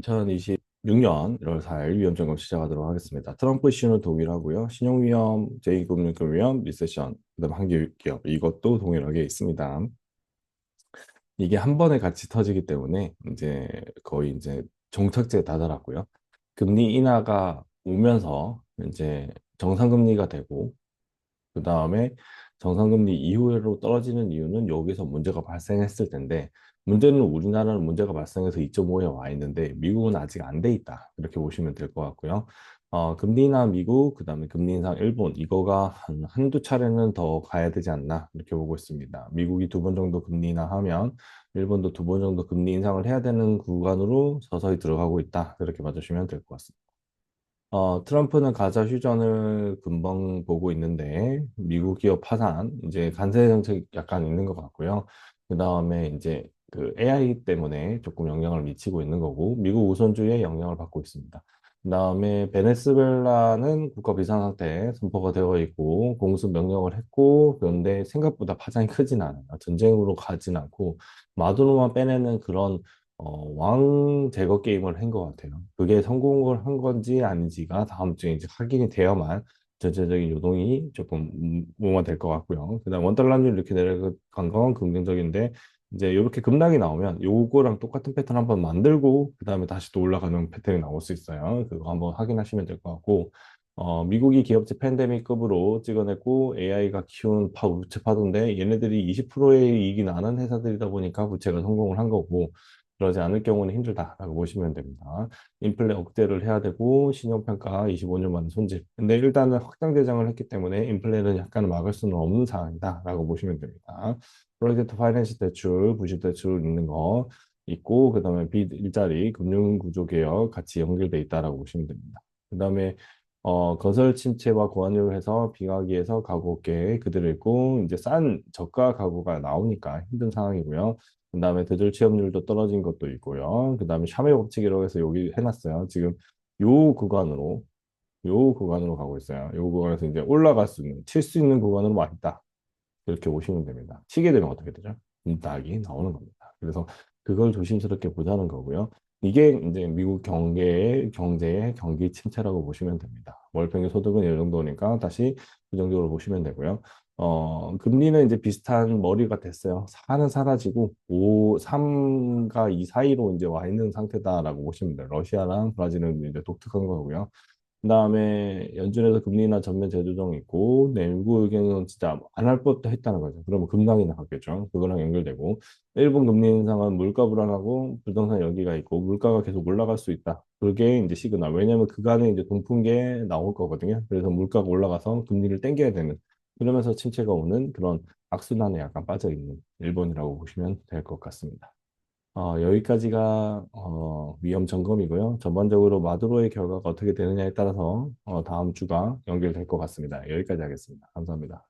2026년 1월 4일 위험 점검 시작하도록 하겠습니다. 트럼프 이슈는 동일하고요. 신용위험, 제2금융권 위험, 리세션, 그다음 한기기업 이것도 동일하게 있습니다. 이게 한 번에 같이 터지기 때문에 이제 거의 이제 종착지에 다다랐고요. 금리 인하가 오면서 이제 정상금리가 되고 그 다음에 정상금리 이후로 떨어지는 이유는 여기서 문제가 발생했을 텐데 문제는 우리나라는 문제가 발생해서 2.5에 와 있는데 미국은 아직 안 돼 있다 이렇게 보시면 될 것 같고요. 어, 금리 인하 미국 그 다음에 금리 인상 일본 이거가 한, 한두 차례는 더 가야 되지 않나 이렇게 보고 있습니다. 미국이 두 번 정도 금리 인하하면 일본도 두 번 정도 금리 인상을 해야 되는 구간으로 서서히 들어가고 있다 이렇게 봐주시면 될 것 같습니다. 어, 트럼프는 가자 휴전을 금방 보고 있는데 미국 기업 파산 이제 관세 정책 약간 있는 것 같고요. 그 다음에 이제 그 AI 때문에 조금 영향을 미치고 있는 거고 미국 우선주의에 영향을 받고 있습니다. 그 다음에 베네수엘라는 국가 비상 상태 선포가 되어 있고 공습 명령을 했고 그런데 생각보다 파장이 크진 않아요. 전쟁으로 가진 않고 마두로만 빼내는 그런 어, 왕 제거 게임을 한 것 같아요. 그게 성공을 한 건지 아닌지가 다음 주에 이제 확인이 되어만 전체적인 요동이 조금 무마 될 것 같고요. 그다음 원달러율 이렇게 내려간 건 긍정적인데 이제 이렇게 급락이 나오면 요거랑 똑같은 패턴 한번 만들고 그 다음에 다시 또 올라가는 패턴이 나올 수 있어요. 그거 한번 확인하시면 될 것 같고 어, 미국이 기업체 팬데믹급으로 찍어냈고 AI가 키운 파 부채 파도인데 얘네들이 20%의 이익이 나는 회사들이다 보니까 부채가 성공을 한 거고 그러지 않을 경우는 힘들다라고 보시면 됩니다. 인플레 억제를 해야 되고 신용평가 25년 만에 손질. 근데 일단은 확장 대장을 했기 때문에 인플레는 약간 막을 수는 없는 상황이다라고 보시면 됩니다. 프로젝트 파이낸스 대출, 부실 대출 있는 거 있고 그다음에 빚 일자리, 금융 구조 개혁 같이 연결돼 있다라고 보시면 됩니다. 그다음에 어, 건설 침체와 고환율 해서 빙하기에서 가구 업계 그대로 있고 이제 싼 저가 가구가 나오니까 힘든 상황이고요. 그 다음에 대졸 취업률도 떨어진 것도 있고요. 그 다음에 샤메 법칙이라고 해서 여기 해놨어요. 지금 요 구간으로 요 구간으로 가고 있어요. 요 구간에서 이제 올라갈 수 있는 칠 수 있는 구간으로 와 있다. 이렇게 보시면 됩니다. 치게 되면 어떻게 되죠? 문딱이 나오는 겁니다. 그래서 그걸 조심스럽게 보자는 거고요. 이게 이제 미국 경제의 경제의 경기 침체라고 보시면 됩니다. 월평균 소득은 이 정도니까 다시 부정적으로 보시면 되고요. 어, 금리는 이제 비슷한 머리가 됐어요. 4는 사라지고 5, 3과 2 사이로 이제 와 있는 상태다라고 보시면 돼요. 러시아랑 브라질은 이제 독특한 거고요. 그 다음에 연준에서 금리나 전면 재조정 있고 내부 의견은 진짜 안 할 법도 했다는 거죠. 그러면 급락이 나갔겠죠. 그거랑 연결되고 일본 금리 인상은 물가 불안하고 부동산 여기가 있고 물가가 계속 올라갈 수 있다. 그게 이제 시그널. 왜냐하면 그간에 이제 동풍계 나올 거거든요. 그래서 물가가 올라가서 금리를 땡겨야 되는 그러면서 침체가 오는 그런 악순환에 약간 빠져 있는 일본이라고 보시면 될 것 같습니다. 어, 여기까지가 어, 위험 점검이고요. 전반적으로 마두로의 결과가 어떻게 되느냐에 따라서 어, 다음 주가 연결될 것 같습니다. 여기까지 하겠습니다. 감사합니다.